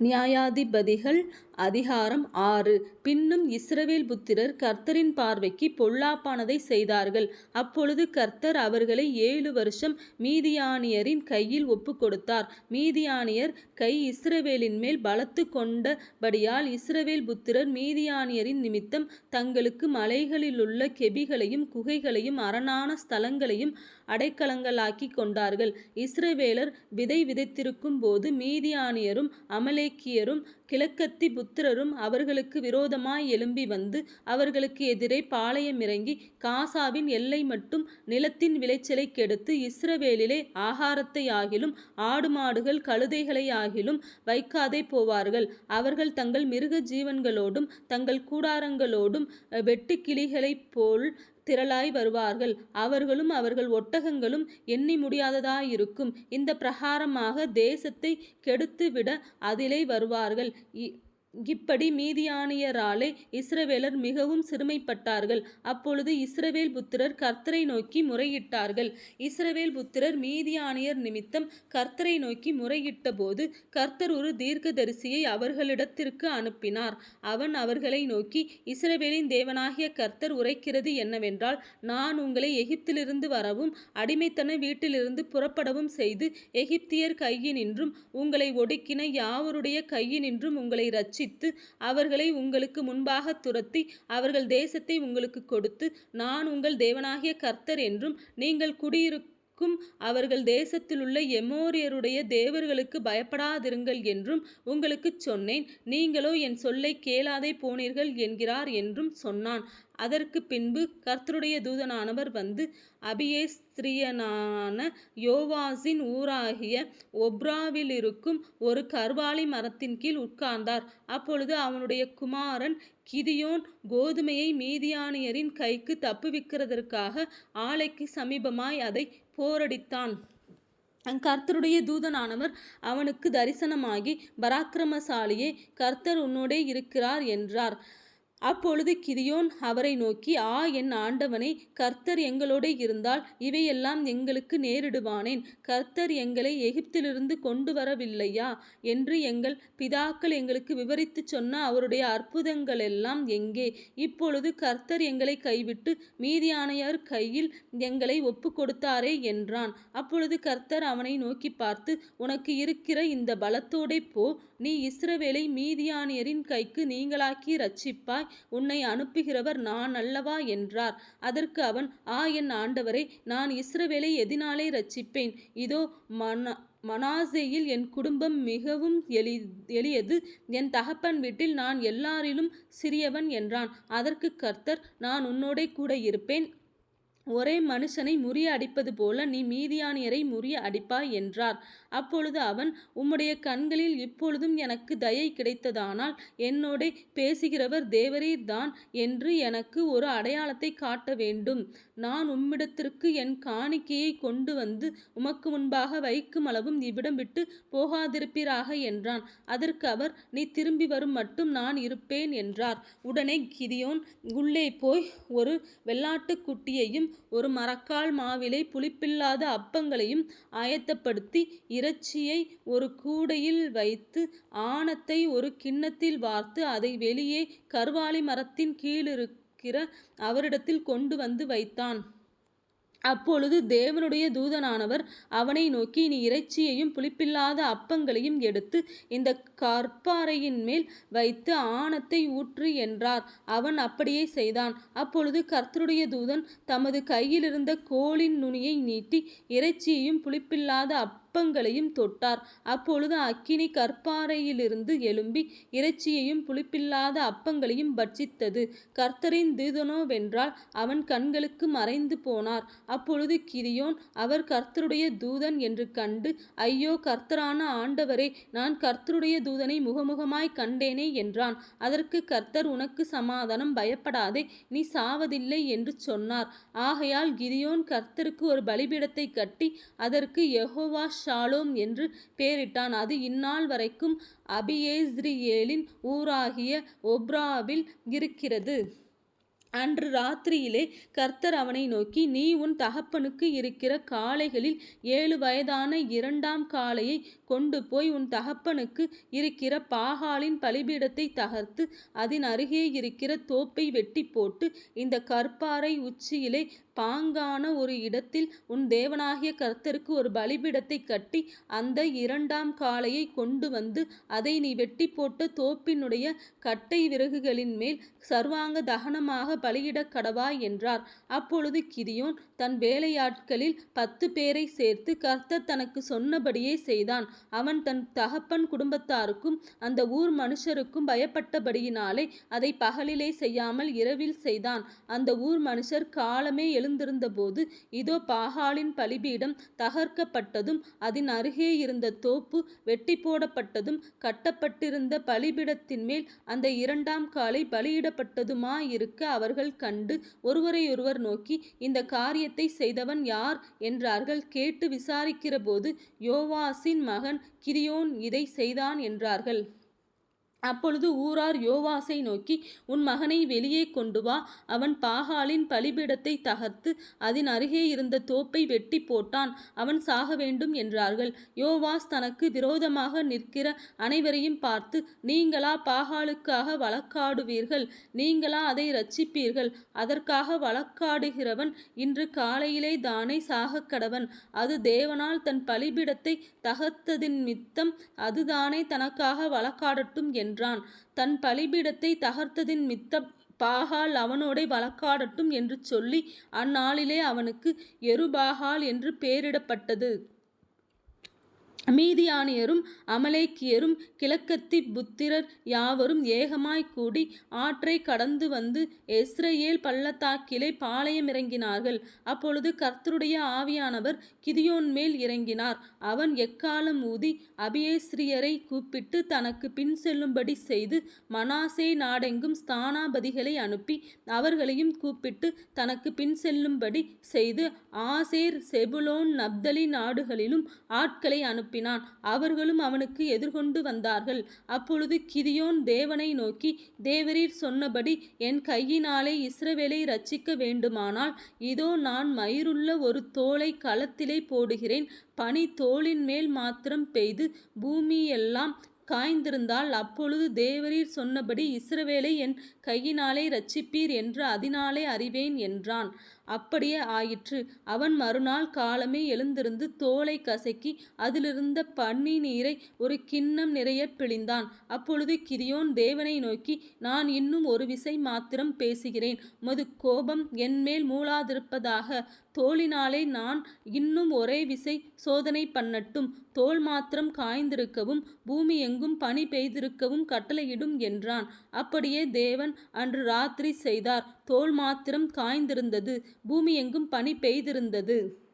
நியாயாதிபதிகள் அதிகாரம் ஆறு பின்னும் இஸ்ரவேல் புத்திரர் கர்த்தரின் பார்வைக்கு பொல்லாப்பானதை செய்தார்கள். அப்பொழுது கர்த்தர் அவர்களை ஏழு வருஷம் மீதியானியரின் கையில் ஒப்புக்கொடுத்தார். மீதியானியர் கை இஸ்ரவேலின்மேல் பலத்து கொண்டபடியால் இஸ்ரவேல் புத்திரர் மீதியானியரின் நிமித்தம் தங்களுக்கு மலைகளிலுள்ள கெபிகளையும் குகைகளையும் அரணான ஸ்தலங்களையும் அடைக்கலங்களாக்கி கொண்டார்கள். இஸ்ரவேலர் விதை விதைத்திருக்கும் போது மீதியானியரும் அமலேக்கியரும் கிழக்கத்தி புத்திரரும் அவர்களுக்கு விரோதமாய் எழும்பி வந்து அவர்களுக்கு எதிரே பாளையமிறங்கி காசாவின் எல்லை மட்டும் நிலத்தின் விளைச்சலை கெடுத்து இஸ்ரவேலிலே ஆகாரத்தை ஆகிலும் ஆடு மாடுகள் கழுதைகளை கழுதைகளையாகிலும் வைக்காதே போவார்கள். அவர்கள் தங்கள் மிருக ஜீவன்களோடும் தங்கள் கூடாரங்களோடும் வெட்டுக்கிளிகளைப்போல் திரளாய் வருவார்கள். அவர்களும் அவர்கள் ஒட்டகங்களும் எண்ணி முடியாததாயிருக்கும். இந்த பிரகாரமாக தேசத்தை கெடுத்துவிட அதிலே வருவார்கள். இப்படி மீதியானியராலே இஸ்ரவேலர் மிகவும் சிறுமைப்பட்டார்கள். அப்பொழுது இஸ்ரவேல் புத்திரர் கர்த்தரை நோக்கி முறையிட்டார்கள். இஸ்ரவேல் புத்திரர் மீதியானியர் நிமித்தம் கர்த்தரை நோக்கி முறையிட்டபோது கர்த்தர் ஒரு தீர்க்கதரிசியை அவர்களிடத்திற்கு அனுப்பினார். அவன் அவர்களை நோக்கி இஸ்ரவேலின் தேவனாகிய கர்த்தர் உரைக்கிறது என்னவென்றால் நான் உங்களை எகிப்திலிருந்து வரவும் அடிமைத்தன வீட்டிலிருந்து புறப்படவும் செய்து எகிப்தியர் கையினின்றும் உங்களை ஒடுக்கின யாவருடைய கையினின்றும் உங்களை ரச்சி இரட்சித்து அவர்களை உங்களுக்கு முன்பாக துரத்தி அவர்கள் தேசத்தை உங்களுக்கு கொடுத்து நான் உங்கள் தேவனாகிய கர்த்தர் என்றும் நீங்கள் குடியிருக்கும் அவர்கள் தேசத்திலுள்ள எமோரியருடைய தேவர்களுக்கு பயப்படாதிருங்கள் என்றும் உங்களுக்குச் சொன்னேன். நீங்களோ என் சொல்லை கேளாதே போனீர்கள் என்கிறார் என்றும் சொன்னான். அதற்குப் பின்பு கர்த்தருடைய தூதனானவர் வந்து அபியேஸ்ரியனான யோவாசின் ஊராகிய ஒப்ராவிலிருக்கும் ஒரு கர்வாலி மரத்தின்கீழ் உட்கார்ந்தார். அப்பொழுது அவனுடைய குமாரன் கிதியோன் கோதுமையை மீதியானியரின் கைக்கு தப்புவிக்கிறதற்காக ஆலைக்கு சமீபமாய் அதை போரடித்தான். கர்த்தருடைய தூதனானவர் அவனுக்கு தரிசனமாகி பராக்கிரமசாலியே கர்த்தர் உன்னோடே இருக்கிறார் என்றார். அப்பொழுது கிதியோன் அவரை நோக்கி ஆ என் ஆண்டவனை கர்த்தர் எங்களோட இருந்தால் இவையெல்லாம் எங்களுக்கு நேரிடுவானேன்? கர்த்தர் எங்களை எகிப்திலிருந்து கொண்டு வரவில்லையா என்று எங்கள் பிதாக்கள் எங்களுக்கு விவரித்துச் சொன்ன அவருடைய அற்புதங்களெல்லாம் எங்கே? இப்பொழுது கர்த்தர் எங்களை கைவிட்டு மீதியானையார் கையில் எங்களை ஒப்புக்கொடுத்தாரே என்றான். அப்பொழுது கர்த்தர் அவனை நோக்கிப் பார்த்து உனக்கு இருக்கிற இந்த பலத்தோடே போ நீ இஸ்ரவேலை மீதியானியரின் கைக்கு நீங்களாக்கி ரட்சிப்பாய் உன்னை அனுப்புகிறவர் நான் அல்லவா? என்றார். அதற்கு அவன் ஆ என் ஆண்டவரை நான் இஸ்ரவேலை எதினாலே இரட்சிப்பேன்? இதோ மனாசேயில் என் குடும்பம் மிகவும் எளி எளியது என் தகப்பன் வீட்டில் நான் எல்லாரிலும் சிறியவன் என்றான். அதற்குக் கர்த்தர் நான் உன்னோடே கூட இருப்பேன் ஒரே மனுஷனை முறிய அடிப்பதுபோல நீ மீதியானியரை முறிய அடிப்பாய் என்றார். அப்பொழுது அவன் உம்முடைய கண்களில் இப்பொழுதும் எனக்கு தயை கிடைத்ததானால் என்னோடே பேசுகிறவர் தேவரீர் தான் என்று எனக்கு ஒரு அடையாளத்தை காட்ட வேண்டும். நான் உம்மிடத்திற்கு என் காணிக்கையைக் கொண்டுவந்து உமக்கு முன்பாக வைக்குமளவும் இவ்விடம் விட்டு போகாதிருப்பீராக என்றான். அதற்கு அவர் நீ திரும்பி வரும் மட்டும் நான் இருப்பேன் என்றார். உடனே கிதியோன் உள்ளே போய் ஒரு வெள்ளாட்டுக்குட்டியையும் ஒரு மரக்கால் மாவிலை புளிப்பில்லாத அப்பங்களையும் ஆயத்தப்படுத்தி இறைச்சியை ஒரு கூடையில் வைத்து ஆணத்தை ஒரு கிண்ணத்தில் வார்த்து அதை வெளியே கருவாலி மரத்தின் கீழிருக்கிற அவரிடத்தில் கொண்டு வந்து வைத்தான். அப்பொழுது தேவனுடைய தூதனானவர் அவனை நோக்கி நீ இறைச்சியையும் புளிப்பில்லாத அப்பங்களையும் எடுத்து இந்தக் கற்பாறையின்மேல் வைத்து ஆணத்தை ஊற்று என்றார். அவன் அப்படியே செய்தான். அப்பொழுது கர்த்தருடைய தூதன் தமது கையிலிருந்த கோலின் நுனியை நீட்டி இறைச்சியையும் புளிப்பில்லாத அப்பங்களையும் தொட்டார். அப்பொழுது அக்கினி கற்பாறையிலிருந்து எழும்பி இறைச்சியையும் புளிப்பில்லாத அப்பங்களையும் பட்சித்தது. கர்த்தரின் தூதனோவென்றால் அவன் கண்களுக்கு மறைந்து போனார். அப்பொழுது கிரியோன் அவர் கர்த்தருடைய தூதன் என்று கண்டு ஐயோ கர்த்தரான ஆண்டவரே நான் கர்த்தருடைய தூதனை முகமுகமாய் கண்டேனே என்றான். அதற்கு கர்த்தர் உனக்கு சமாதானம் பயப்படாதே நீ சாவதில்லை என்று சொன்னார். ஆகையால் கிரியோன் கர்த்தருக்கு ஒரு பலிபீடத்தைக் கட்டி அதற்கு யெகோவா ஷாலோம் என்று பெயரிட்டான் அது இந்நாள் வரைக்கும் அபியேஸ்ரியேலின் ஊராகிய ஒப்ராவில் இருக்கிறது. அன்று ராத்திரியிலே கர்த்தர் அவனை நோக்கி நீ உன் தகப்பனுக்கு இருக்கிற காளைகளில் ஏழு வயதான இரண்டாம் காளையை கொண்டு போய் உன் தகப்பனுக்கு இருக்கிற பாகாலின் பலிபீடத்தை தகர்த்து அதன் அருகே இருக்கிற தோப்பை வெட்டி போட்டு இந்த கற்பாறை உச்சியிலே பாங்கான ஒரு இடத்தில் உன் தேவனாகிய கர்த்தருக்கு ஒரு பலிபீடத்தை கட்டி அந்த இரண்டாம் காளையை கொண்டு வந்து அதை நீ வெட்டி போட்ட தோப்பினுடைய கட்டை விறகுகளின் மேல் சர்வாங்க தகனமாக பலியிடக் கடவா என்றார். அப்பொழுது கிதியோன் தன் வேலையாட்களில் பத்து பேரை சேர்த்து கர்த்தர் தனக்கு சொன்னபடியே செய்தான். அவன் தன் தகப்பன் குடும்பத்தாருக்கும் அந்த ஊர் மனுஷருக்கும் பயப்பட்டபடியினாலே அதை பகலிலே செய்யாமல் இரவில் செய்தான். அந்த ஊர் மனுஷர் காலமே எழுந்திருந்தபோது இதோ பாகாலின் பலிபீடம் தகர்க்கப்பட்டதும் அதன் அருகே இருந்த தோப்பு வெட்டி போடப்பட்டதும் கட்டப்பட்டிருந்த பலிபீடத்தின் மேல் அந்த இரண்டாம் காலை பலியிடப்பட்டதுமாயிருக்க அவர்கள் கண்டு ஒருவரையொருவர் நோக்கி இந்த காரியத்தை செய்தவன் யார்? என்றார்கள். கேட்டு விசாரிக்கிறபோது யோவாசின் மகன் கிரியோன் இதை செய்தான் என்றார்கள். அப்பொழுது ஊரார் யோவாசை நோக்கி உன் மகனை வெளியே கொண்டு வா. அவன் பாகாலின் பலிபீடத்தை தகர்த்து அதன் அருகே இருந்த தோப்பை வெட்டி போட்டான். அவன் சாக வேண்டும் என்றார்கள். யோவாஸ் தனக்கு விரோதமாக நிற்கிற அனைவரையும் பார்த்து நீங்களா பாகாலுக்காக வழக்காடுவீர்கள். நீங்களா அதை ரட்சிப்பீர்கள் அதற்காக வழக்காடுகிறவன் இன்று காலையிலே தானே சாகக்கடவன் அது தேவனால் தன் பலிபீடத்தை தகர்த்ததின் மித்தம் அதுதானே தனக்காக வழக்காடட்டும் என்றான். தன் பலிபீடத்தை தகர்த்ததின் மித்த பாகால் அவனோடே வழக்காடட்டும் என்று சொல்லி அந்நாளிலே அவனுக்கு எருபாகால் என்று பெயரிடப்பட்டது. மீதியானியரும் அமலேக்கியரும் கிழக்கத்தி புத்திரர் யாவரும் ஏகமாய் கூடி ஆற்றை கடந்து வந்து எஸ்ரேல் பள்ளத்தாக்கிலே பாளையம் இறங்கினார்கள் அப்பொழுது கர்த்தருடைய ஆவியானவர் கிதியோன் மேல் இறங்கினார். அவன் எக்காலம் ஊதி அபியேஸ்ரியரை கூப்பிட்டு தனக்கு பின் செல்லும்படி செய்து மனாசே நாடெங்கும் ஸ்தானாபதிகளை அனுப்பி அவர்களையும் கூப்பிட்டு தனக்கு பின் செல்லும்படி செய்து ஆசேர் செபுலோன் நப்தலி நாடுகளிலும் ஆட்களை அனுப்பினான் அவர்களும் அவனுக்கு எதிர்கொண்டு வந்தார்கள். அப்பொழுது கிதியோன் தேவனை நோக்கி தேவரீர் சொன்னபடி என் கையினாலே இஸ்ரவேலை ரட்சிக்க வேண்டுமானால் இதோ நான் மயிருள்ள ஒரு தோலை களத்திலே போடுகிறேன். பனி தோளின் மேல் மாத்திரம் பெய்து பூமியெல்லாம் காய்ந்திருந்தால் அப்பொழுது தேவரீர் சொன்னபடி இஸ்ரவேலை என் கையினாலே ரட்சிப்பீர் என்று அதனாலே அறிவேன் என்றான். அப்படியே ஆயிற்று. அவன் மறுநாள் காலமே எழுந்திருந்து தோலை கசக்கி அதிலிருந்த பன்னி நீரை ஒரு கிண்ணம் நிறைய பிழிந்தான். அப்பொழுது கிரியோன் தேவனை நோக்கி நான் இன்னும் ஒரு விசை மாத்திரம் பேசுகிறேன். மது கோபம் என்மேல் மூளாதிருப்பதாக தோளினாலே நான் இன்னும் ஒரே விசை சோதனை பண்ணட்டும். தோல் மாத்திரம் காய்ந்திருக்கவும் பூமி எங்கும் பனி பெய்திருக்கவும் கட்டளையிடும் என்றான். அப்படியே தேவன் அன்று ராத்திரி செய்தார். தோல் மாத்திரம் காய்ந்திருந்தது. பூமி எங்கும் பனி பெய்திருந்தது.